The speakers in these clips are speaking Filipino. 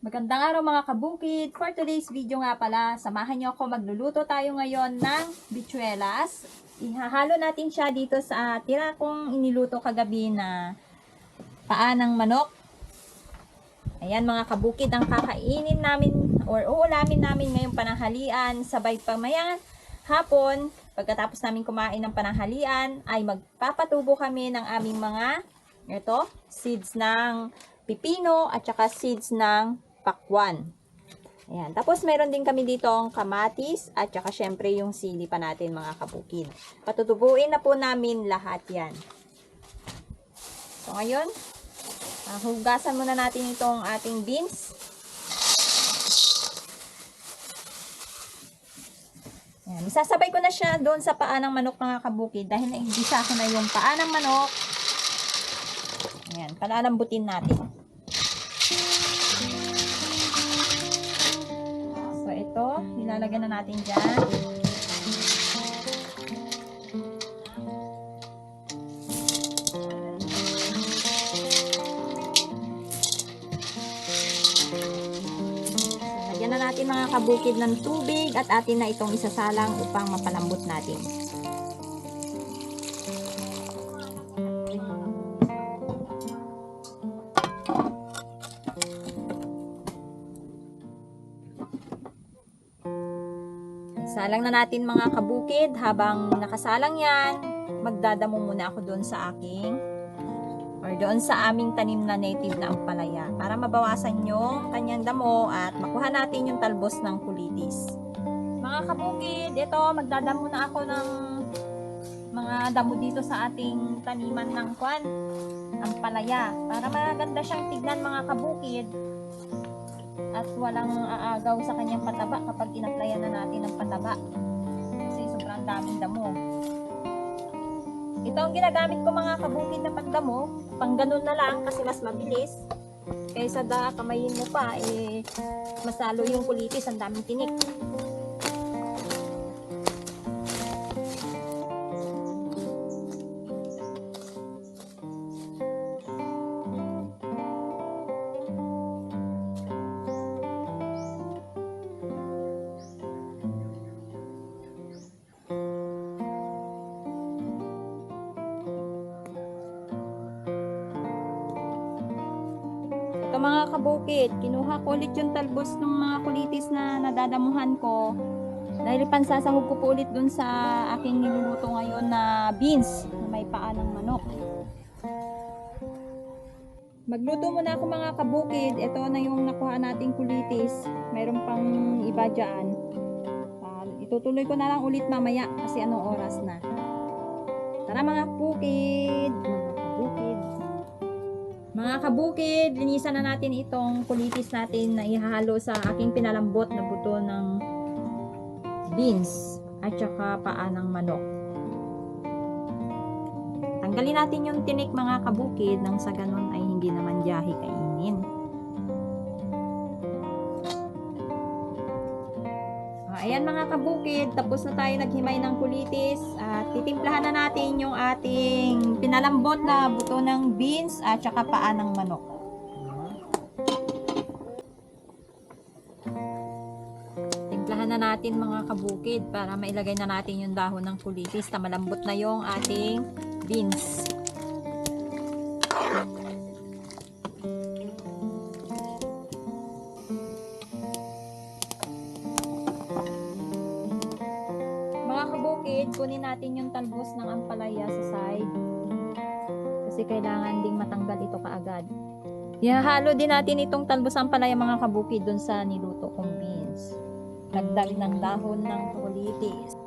Magandang araw mga kabukid. For today's video nga pala, samahan niyo ako magluluto tayo ngayon ng bichuelas. Ihahalo natin siya dito sa tira kong iniluto kagabi na paa ng manok. Ayan mga kabukid, ang kakainin namin or uulamin namin ngayong pananghalian sabay pamayan hapon. Pagkatapos namin kumain ng pananghalian ay magpapatubo kami ng aming mga ito, seeds ng pipino at saka seeds ng pakwan. Ayan. Tapos meron din kami dito ang kamatis at saka syempre yung sili pa natin mga kabukid. Patutubuin na po namin lahat yan. So ngayon, ah, hugasan muna natin itong ating beans. Ayan. Isasabay ko na siya doon sa paa ng manok mga kabukid dahil naigisa ko na yung paa ng manok. Ayan, palalambutin natin. Ilalagyan na natin dyan. Lagyan na natin mga kabukid ng tubig at atin na itong isasalang upang mapalambot natin. Salang na natin mga kabukid. Habang nakasalang yan, magdadamo muna ako doon sa aking or doon sa aming tanim na native na ampalaya para mabawasan yung kanyang damo at makuha natin yung talbos ng kulitis. Mga kabukid, ito magdadamo na ako ng mga damo dito sa ating taniman ng kwan, ampalaya para maganda siyang tignan mga kabukid at walang aagaw sa kanyang pataba kapag inaplayan na natin ng pataba. Kasi sobrang daming damo. Ito ang ginagamit ko mga kabukid na pagdamo. Pang ganun na lang kasi mas mabilis. Kaysa da kamayin mo pa, eh, masalo yung kulitis, ang daming tinik. Mga kabukid, kinuha ko ulit yung talbos ng mga kulitis na nadadamuhan ko. Dahil pansasahog ko po ulit dun sa aking niluluto ngayon na beans na may paa ng manok. Magluto muna ako mga kabukid. Ito na yung nakuha nating kulitis. Mayroon pang iba dyan. Ah, itutuloy ko na lang ulit mamaya kasi anong oras na. Tara mga kabukid! Mga kabukid! Linisan na natin itong kulitis natin na ihahalo sa aking pinalambot na buto ng beans at saka paa ng manok. Tanggalin natin yung tinik mga kabukid nang sa ganun ay hindi naman jahi kainin. Ayan mga kabukid, tapos na tayo naghimay ng kulitis at titimplahan na natin yung ating pinalambot na buto ng beans at saka paa ng manok. Timplahan na natin mga kabukid para mailagay na natin yung dahon ng kulitis na malambot na yung ating beans. Kabukid, kunin natin yung talbos ng ampalaya sa side. Kasi kailangan ding matanggal ito kaagad. Ihahalo din natin itong talbos ng ampalaya mga kabukid dun sa niluto kong beans. Lagdag ng dahon ng kulitis.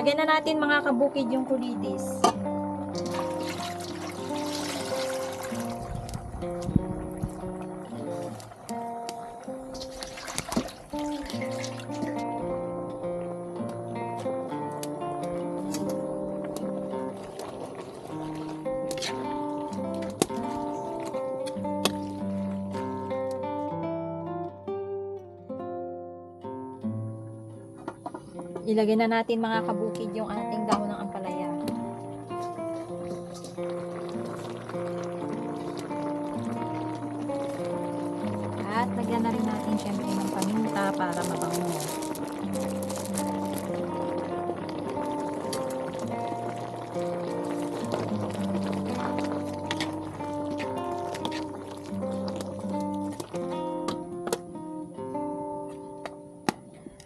Lagyan na natin mga kabukid yung kulitis. Ilagay na natin mga kabukid yung ating dahon ng ampalaya. At lagyan na rin natin syempre ng paminta para mabango.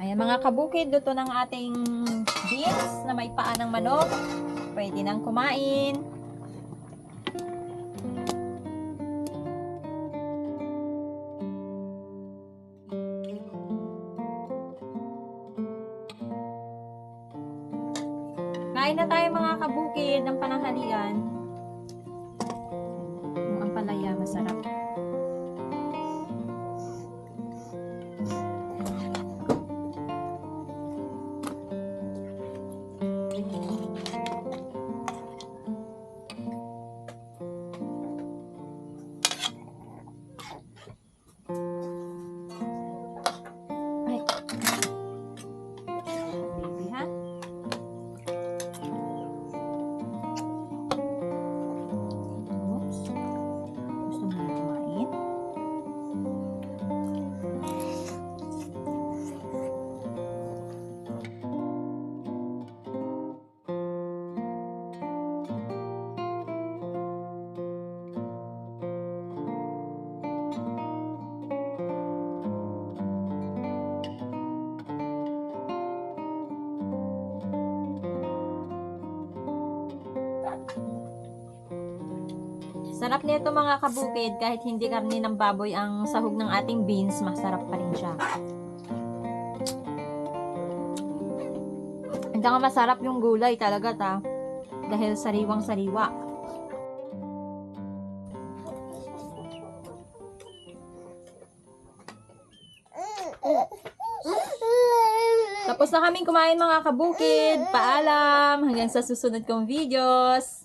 Ayan mga kabukid, luto ng ating beans na may paa ng manok. Pwede nang kumain. Kain na tayo mga kabukid ng pananghalian. Ay. Sarap nito mga kabukid, kahit hindi karni ng baboy ang sahog ng ating beans, masarap pa rin siya. Hindi nga masarap yung gulay talaga ta. Dahil sariwang sariwa. Tapos na kaming kumain mga kabukid. Paalam. Hanggang sa susunod kong videos.